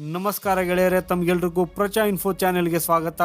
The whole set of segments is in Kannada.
ನಮಸ್ಕಾರ ಗೆಳೆಯರೆ, ತಮ್ಗೆಲ್ರಿಗೂ ಪ್ರಜಾ ಇನ್ಫೋ ಚಾನೆಲ್ಗೆ ಸ್ವಾಗತ.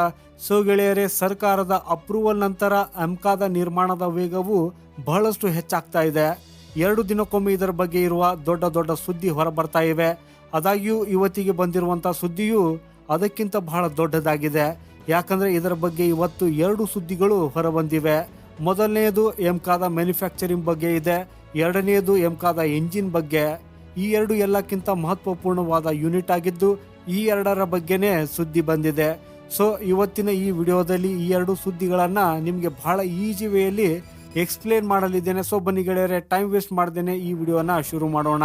ಸೊ ಗೆಳೆಯರೆ, ಸರ್ಕಾರದ ಅಪ್ರೂವಲ್ ನಂತರ ಅಮ್ಕಾದ ನಿರ್ಮಾಣದ ವೇಗವು ಬಹಳಷ್ಟು ಹೆಚ್ಚಾಗ್ತಾ ಇದೆ. ಎರಡು ದಿನಕ್ಕೊಮ್ಮೆ ಇದರ ಬಗ್ಗೆ ಇರುವ ದೊಡ್ಡ ದೊಡ್ಡ ಸುದ್ದಿ ಹೊರಬರ್ತಾ ಇವೆ. ಆದಾಗ್ಯೂ ಇವತ್ತಿಗೆ ಬಂದಿರುವಂಥ ಸುದ್ದಿಯು ಅದಕ್ಕಿಂತ ಬಹಳ ದೊಡ್ಡದಾಗಿದೆ. ಯಾಕಂದ್ರೆ ಇದರ ಬಗ್ಗೆ ಇವತ್ತು ಎರಡು ಸುದ್ದಿಗಳು ಹೊರಬಂದಿವೆ. ಮೊದಲನೆಯದು ಎಮ್ಕಾದ ಮ್ಯಾನುಫ್ಯಾಕ್ಚರಿಂಗ್ ಬಗ್ಗೆ ಇದೆ. ಎರಡನೆಯದು ಎಮ್ಕಾದ ಎಂಜಿನ್ ಬಗ್ಗೆ. ಈ ಎರಡು ಎಲ್ಲಕ್ಕಿಂತ ಮಹತ್ವಪೂರ್ಣವಾದ ಯೂನಿಟ್ ಆಗಿದ್ದು ಈ ಎರಡರ ಬಗ್ಗೆನೇ ಸುದ್ದಿ ಬಂದಿದೆ. ಸೊ ಇವತ್ತಿನ ಈ ವಿಡಿಯೋದಲ್ಲಿ ಈ ಎರಡು ಸುದ್ದಿಗಳನ್ನು ನಿಮಗೆ ಬಹಳ ಈಜಿ ವೇಯಲ್ಲಿ ಎಕ್ಸ್ಪ್ಲೇನ್ ಮಾಡಲಿದ್ದೇನೆ. ಸೊ ಬನ್ನಿ ಗೆಳೆಯರೆ, ಟೈಮ್ ವೇಸ್ಟ್ ಮಾಡ್ದೇನೆ ಈ ವಿಡಿಯೋನ ಶುರು ಮಾಡೋಣ.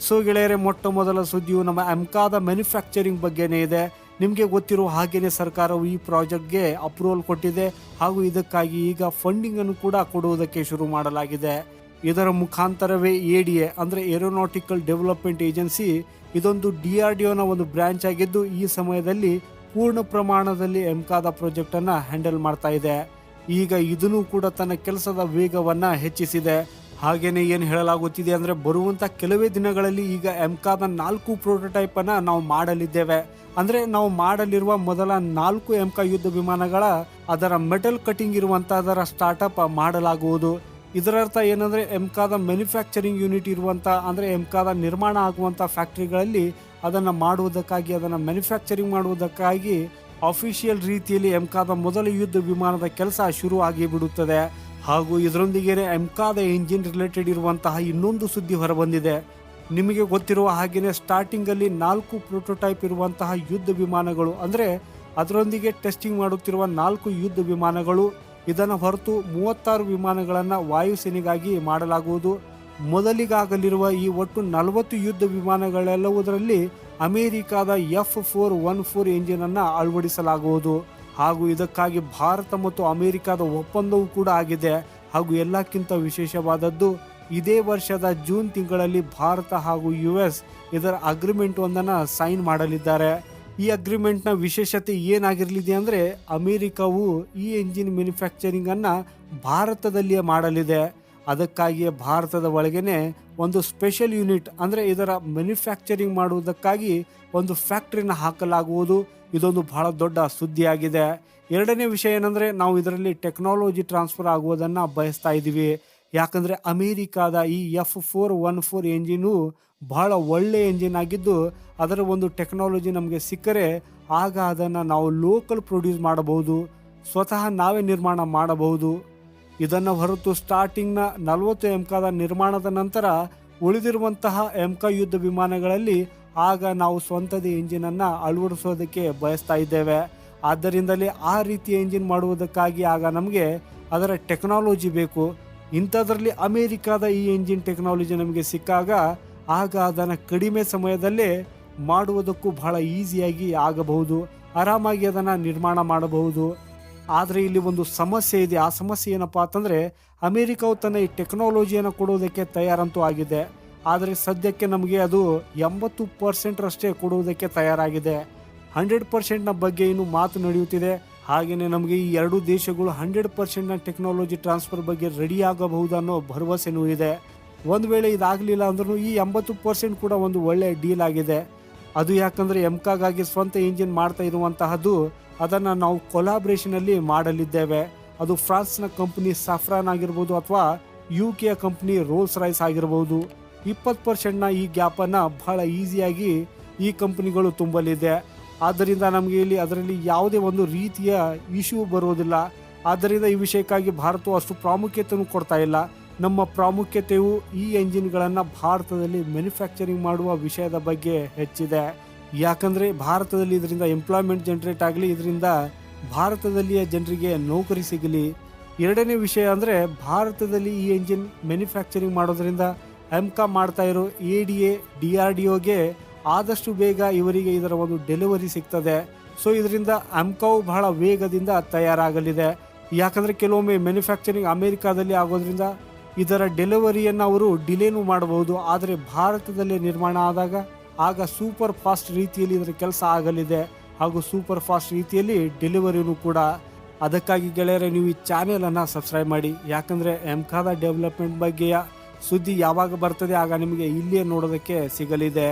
ಸೊ ಗೆಳೆಯರೆ, ಮೊಟ್ಟ ಮೊದಲ ಸುದ್ದಿಯು ನಮ್ಮ ಅಮ್ಕಾದ ಮ್ಯಾನುಫ್ಯಾಕ್ಚರಿಂಗ್ ಬಗ್ಗೆನೇ ಇದೆ. ನಿಮಗೆ ಗೊತ್ತಿರುವ ಹಾಗೇನೆ ಸರ್ಕಾರವು ಈ ಪ್ರಾಜೆಕ್ಟ್ಗೆ ಅಪ್ರೂವಲ್ ಕೊಟ್ಟಿದೆ. ಹಾಗೂ ಇದಕ್ಕಾಗಿ ಈಗ ಫಂಡಿಂಗ್ ಅನ್ನು ಕೂಡ ಕೊಡುವುದಕ್ಕೆ ಶುರು ಮಾಡಲಾಗಿದೆ. ಇದರ ಮುಖಾಂತರವೇ ಎ ಡಿ ಎ, ಅಂದರೆ ಏರೋನಾಟಿಕಲ್ ಡೆವಲಪ್ಮೆಂಟ್ ಏಜೆನ್ಸಿ, ಇದೊಂದು ಡಿ ಆರ್ ಡಿ ಒನ ಒಂದು ಬ್ರ್ಯಾಂಚ್ ಆಗಿದ್ದು ಈ ಸಮಯದಲ್ಲಿ ಪೂರ್ಣ ಪ್ರಮಾಣದಲ್ಲಿ ಎಂಕಾದ ಪ್ರಾಜೆಕ್ಟನ್ನು ಹ್ಯಾಂಡಲ್ ಮಾಡ್ತಾ ಇದೆ. ಈಗ ಇದನ್ನು ಕೂಡ ತನ್ನ ಕೆಲಸದ ವೇಗವನ್ನು ಹೆಚ್ಚಿಸಿದೆ. ಹಾಗೇನೆ ಏನು ಹೇಳಲಾಗುತ್ತಿದೆ ಅಂದರೆ ಬರುವಂಥ ಕೆಲವೇ ದಿನಗಳಲ್ಲಿ ಈಗ ಎಂಕಾದ ನಾಲ್ಕು ಪ್ರೋಟೋಟೈಪನ್ನು ನಾವು ಮಾಡಲಿದ್ದೇವೆ. ಅಂದರೆ ನಾವು ಮಾಡಲಿರುವ ಮೊದಲ ನಾಲ್ಕು ಎಂಕಾ ಯುದ್ಧ ವಿಮಾನಗಳ ಅದರ ಮೆಟಲ್ ಕಟಿಂಗ್ ಇರುವಂತ ಅದರ ಸ್ಟಾರ್ಟಪ್ ಮಾಡಲಾಗುವುದು. ಇದರರ್ಥ ಏನಂದರೆ ಎಮ್ಕಾದ ಮ್ಯಾನುಫ್ಯಾಕ್ಚರಿಂಗ್ ಯೂನಿಟ್ ಇರುವಂಥ ಅಂದರೆ ಎಮ್ಕಾದ ನಿರ್ಮಾಣ ಆಗುವಂಥ ಫ್ಯಾಕ್ಟ್ರಿಗಳಲ್ಲಿ ಅದನ್ನು ಮಾಡುವುದಕ್ಕಾಗಿ, ಅದನ್ನು ಮ್ಯಾನುಫ್ಯಾಕ್ಚರಿಂಗ್ ಮಾಡುವುದಕ್ಕಾಗಿ ಅಫಿಷಿಯಲ್ ರೀತಿಯಲ್ಲಿ ಎಮ್ಕಾದ ಮೊದಲ ಯುದ್ಧ ವಿಮಾನದ ಕೆಲಸ ಶುರು ಆಗಿಬಿಡುತ್ತದೆ ಹಾಗೂ ಇದರೊಂದಿಗೆ ಎಮ್ಕಾದ ಇಂಜಿನ್ ರಿಲೇಟೆಡ್ ಇರುವಂತಹ ಇನ್ನೊಂದು ಸುದ್ದಿ ಹೊರಬಂದಿದೆ. ನಿಮಗೆ ಗೊತ್ತಿರುವ ಹಾಗೆಯೇ ಸ್ಟಾರ್ಟಿಂಗಲ್ಲಿ ನಾಲ್ಕು ಪ್ರೋಟೋಟೈಪ್ ಇರುವಂತಹ ಯುದ್ಧ ವಿಮಾನಗಳು, ಅಂದರೆ ಅದರೊಂದಿಗೆ ಟೆಸ್ಟಿಂಗ್ ಮಾಡುತ್ತಿರುವ ನಾಲ್ಕು ಯುದ್ಧ ವಿಮಾನಗಳು ಇದನ್ನು ಹೊರತು ಮೂವತ್ತಾರು ವಿಮಾನಗಳನ್ನು ವಾಯುಸೇನೆಗಾಗಿ ಮಾಡಲಾಗುವುದು. ಮೊದಲಿಗಾಗಲಿರುವ ಈ ಒಟ್ಟು ನಲವತ್ತು ಯುದ್ಧ ವಿಮಾನಗಳೆಲ್ಲವುದರಲ್ಲಿ ಅಮೆರಿಕಾದ F four one four engine ಅನ್ನು ಅಳವಡಿಸಲಾಗುವುದು. ಹಾಗೂ ಇದಕ್ಕಾಗಿ ಭಾರತ ಮತ್ತು ಅಮೆರಿಕದ ಒಪ್ಪಂದವೂ ಕೂಡ ಆಗಿದೆ. ಹಾಗೂ ಎಲ್ಲಕ್ಕಿಂತ ವಿಶೇಷವಾದದ್ದು, ಇದೇ ವರ್ಷದ ಜೂನ್ ತಿಂಗಳಲ್ಲಿ ಭಾರತ ಹಾಗೂ ಯು ಎಸ್ ಇದರ ಅಗ್ರಿಮೆಂಟ್ ಒಂದನ್ನು ಸೈನ್ ಮಾಡಲಿದ್ದಾರೆ. ಈ ಅಗ್ರಿಮೆಂಟ್ನ ವಿಶೇಷತೆ ಏನಾಗಿರಲಿದೆ ಅಂದರೆ ಅಮೇರಿಕಾವು ಈ ಎಂಜಿನ್ ಮ್ಯಾನುಫ್ಯಾಕ್ಚರಿಂಗ್ ಅನ್ನ ಭಾರತದಲ್ಲಿಯೇ ಮಾಡಲಿದೆ. ಅದಕ್ಕಾಗಿಯೇ ಭಾರತದ ಒಳಗೇನೆ ಒಂದು ಸ್ಪೆಷಲ್ ಯೂನಿಟ್ ಅಂದರೆ ಇದರ ಮ್ಯಾನುಫ್ಯಾಕ್ಚರಿಂಗ್ ಮಾಡುವುದಕ್ಕಾಗಿ ಒಂದು ಫ್ಯಾಕ್ಟ್ರಿನ ಹಾಕಲಾಗುವುದು. ಇದೊಂದು ಬಹಳ ದೊಡ್ಡ ಸುದ್ದಿಯಾಗಿದೆ. ಎರಡನೇ ವಿಷಯ ಏನಂದ್ರೆ ನಾವು ಇದರಲ್ಲಿ ಟೆಕ್ನಾಲಜಿ ಟ್ರಾನ್ಸ್ಫರ್ ಆಗುವುದನ್ನು ಬಯಸ್ತಾ ಇದ್ದೀವಿ. ಯಾಕಂದ್ರೆ ಅಮೇರಿಕಾದ ಈ F four one four engine ಬಹಳ ಒಳ್ಳೆ ಎಂಜಿನ್ ಆಗಿದ್ದು, ಅದರ ಒಂದು ಟೆಕ್ನಾಲಜಿ ನಮಗೆ ಸಿಕ್ಕರೆ ಆಗ ಅದನ್ನು ನಾವು ಲೋಕಲ್ ಪ್ರೊಡ್ಯೂಸ್ ಮಾಡಬಹುದು, ಸ್ವತಃ ನಾವೇ ನಿರ್ಮಾಣ ಮಾಡಬಹುದು. ಇದನ್ನು ಹೊರತು ಸ್ಟಾರ್ಟಿಂಗ್ನ ನಲವತ್ತು ಎಮ್ಕಾದ ನಿರ್ಮಾಣದ ನಂತರ ಉಳಿದಿರುವಂತಹ ಎಮ್ಕಾ ಯುದ್ಧ ವಿಮಾನಗಳಲ್ಲಿ ಆಗ ನಾವು ಸ್ವಂತದ ಇಂಜಿನನ್ನು ಅಳವಡಿಸೋದಕ್ಕೆ ಬಯಸ್ತಾ ಇದ್ದೇವೆ. ಆದ್ದರಿಂದಲೇ ಆ ರೀತಿಯ ಇಂಜಿನ್ ಮಾಡುವುದಕ್ಕಾಗಿ ಆಗ ನಮಗೆ ಅದರ ಟೆಕ್ನಾಲಜಿ ಬೇಕು. ಇಂಥದ್ರಲ್ಲಿ ಅಮೇರಿಕಾದ ಈ ಎಂಜಿನ್ ಟೆಕ್ನಾಲಜಿ ನಮಗೆ ಸಿಕ್ಕಾಗ ಆಗ ಅದನ್ನು ಕಡಿಮೆ ಸಮಯದಲ್ಲೇ ಮಾಡುವುದಕ್ಕೂ ಬಹಳ ಈಸಿಯಾಗಿ ಆಗಬಹುದು, ಆರಾಮಾಗಿ ಅದನ್ನು ನಿರ್ಮಾಣ ಮಾಡಬಹುದು. ಆದರೆ ಇಲ್ಲಿ ಒಂದು ಸಮಸ್ಯೆ ಇದೆ. ಆ ಸಮಸ್ಯೆ ಏನಪ್ಪಾ ಅಂತಂದರೆ, ಅಮೇರಿಕಾವು ತನ್ನ ಈ ಟೆಕ್ನಾಲಜಿಯನ್ನು ಕೊಡುವುದಕ್ಕೆ ತಯಾರಂತೂ ಆಗಿದೆ. ಆದರೆ ಸದ್ಯಕ್ಕೆ ನಮಗೆ ಅದು ಎಂಬತ್ತು ಪರ್ಸೆಂಟ್ರಷ್ಟೇ ಕೊಡುವುದಕ್ಕೆ ತಯಾರಾಗಿದೆ. ಹಂಡ್ರೆಡ್ ಪರ್ಸೆಂಟ್ನ ಬಗ್ಗೆ ಇನ್ನೂ ಮಾತು ನಡೆಯುತ್ತಿದೆ. ಹಾಗೆಯೇ ನಮಗೆ ಈ ಎರಡು ದೇಶಗಳು ಹಂಡ್ರೆಡ್ ಪರ್ಸೆಂಟ್ನ ಟೆಕ್ನಾಲಜಿ ಟ್ರಾನ್ಸ್ಫರ್ ಬಗ್ಗೆ ರೆಡಿ ಆಗಬಹುದು ಅನ್ನೋ ಭರವಸೆನೂ ಇದೆ. ಒಂದು ವೇಳೆ ಇದಾಗಲಿಲ್ಲ ಅಂದ್ರೂ ಈ ಎಂಬತ್ತು ಪರ್ಸೆಂಟ್ ಕೂಡ ಒಂದು ಒಳ್ಳೆಯ ಡೀಲ್ ಆಗಿದೆ. ಅದು ಯಾಕಂದರೆ ಎಮ್ಕಾಗಾಗಿ ಸ್ವಂತ ಇಂಜಿನ್ ಮಾಡ್ತಾ ಇರುವಂತಹದ್ದು ಅದನ್ನು ನಾವು ಕೊಲಾಬ್ರೇಷನಲ್ಲಿ ಮಾಡಲಿದ್ದೇವೆ. ಅದು ಫ್ರಾನ್ಸ್ನ ಕಂಪ್ನಿ ಸಫ್ರಾನ್ ಆಗಿರ್ಬೋದು ಅಥವಾ ಯು ಕೆಯ ಕಂಪ್ನಿ ರೋಲ್ಸ್ ರೈಸ್ ಆಗಿರ್ಬೋದು. ಇಪ್ಪತ್ತು ಪರ್ಸೆಂಟ್ನ ಈ ಗ್ಯಾಪನ್ನು ಬಹಳ ಈಸಿಯಾಗಿ ಈ ಕಂಪ್ನಿಗಳು ತುಂಬಲಿದೆ. ಆದ್ದರಿಂದ ನಮಗೆ ಇಲ್ಲಿ ಅದರಲ್ಲಿ ಯಾವುದೇ ಒಂದು ರೀತಿಯ ಇಶ್ಯೂ ಬರುವುದಿಲ್ಲ ಆದ್ದರಿಂದ ಈ ವಿಷಯಕ್ಕಾಗಿ ಭಾರತವು ಅಷ್ಟು ಪ್ರಾಮುಖ್ಯತೆಯನ್ನು ಕೊಡ್ತಾ ಇಲ್ಲ. ನಮ್ಮ ಪ್ರಾಮುಖ್ಯತೆಯು ಈ ಎಂಜಿನ್ಗಳನ್ನು ಭಾರತದಲ್ಲಿ ಮ್ಯಾನುಫ್ಯಾಕ್ಚರಿಂಗ್ ಮಾಡುವ ವಿಷಯದ ಬಗ್ಗೆ ಹೆಚ್ಚಿದೆ. ಯಾಕಂದರೆ ಭಾರತದಲ್ಲಿ ಇದರಿಂದ ಎಂಪ್ಲಾಯ್ಮೆಂಟ್ ಜನ್ರೇಟ್ ಆಗಲಿ, ಇದರಿಂದ ಭಾರತದಲ್ಲಿಯ ಜನರಿಗೆ ನೌಕರಿ ಸಿಗಲಿ. ಎರಡನೇ ವಿಷಯ ಅಂದರೆ ಭಾರತದಲ್ಲಿ ಈ ಎಂಜಿನ್ ಮ್ಯಾನುಫ್ಯಾಕ್ಚರಿಂಗ್ ಮಾಡೋದ್ರಿಂದ ಎಮ್ಕಾ ಮಾಡ್ತಾ ಇರೋ A D A, D R D ಒಗೆ ಆದಷ್ಟು ಬೇಗ ಇವರಿಗೆ ಇದರ ಒಂದು ಡೆಲಿವರಿ ಸಿಗ್ತದೆ. ಸೊ ಇದರಿಂದ ಅಮ್ಕೌ ಬಹಳ ವೇಗದಿಂದ ತಯಾರಾಗಲಿದೆ. ಯಾಕಂದರೆ ಕೆಲವೊಮ್ಮೆ ಮ್ಯಾನುಫ್ಯಾಕ್ಚರಿಂಗ್ ಅಮೆರಿಕಾದಲ್ಲಿ ಆಗೋದ್ರಿಂದ ಇದರ ಡೆಲಿವರಿಯನ್ನು ಅವರು ಡಿಲೇನು ಮಾಡಬಹುದು. ಆದರೆ ಭಾರತದಲ್ಲಿ ನಿರ್ಮಾಣ ಆದಾಗ ಆಗ ಸೂಪರ್ ಫಾಸ್ಟ್ ರೀತಿಯಲ್ಲಿ ಇದರ ಕೆಲಸ ಆಗಲಿದೆ. ಹಾಗೂ ಸೂಪರ್ ಫಾಸ್ಟ್ ರೀತಿಯಲ್ಲಿ ಡೆಲಿವರಿನೂ ಕೂಡ. ಅದಕ್ಕಾಗಿ ಗೆಳೆಯರೆ, ನೀವು ಈ ಚಾನೆಲನ್ನು ಸಬ್ಸ್ಕ್ರೈಬ್ ಮಾಡಿ. ಯಾಕಂದರೆ ಎಂಕಾದ ಡೆವಲಪ್ಮೆಂಟ್ ಬಗ್ಗೆಯ ಸುದ್ದಿ ಯಾವಾಗ ಬರ್ತದೆ ಆಗ ನಿಮಗೆ ಇಲ್ಲಿಯೇ ನೋಡೋದಕ್ಕೆ ಸಿಗಲಿದೆ.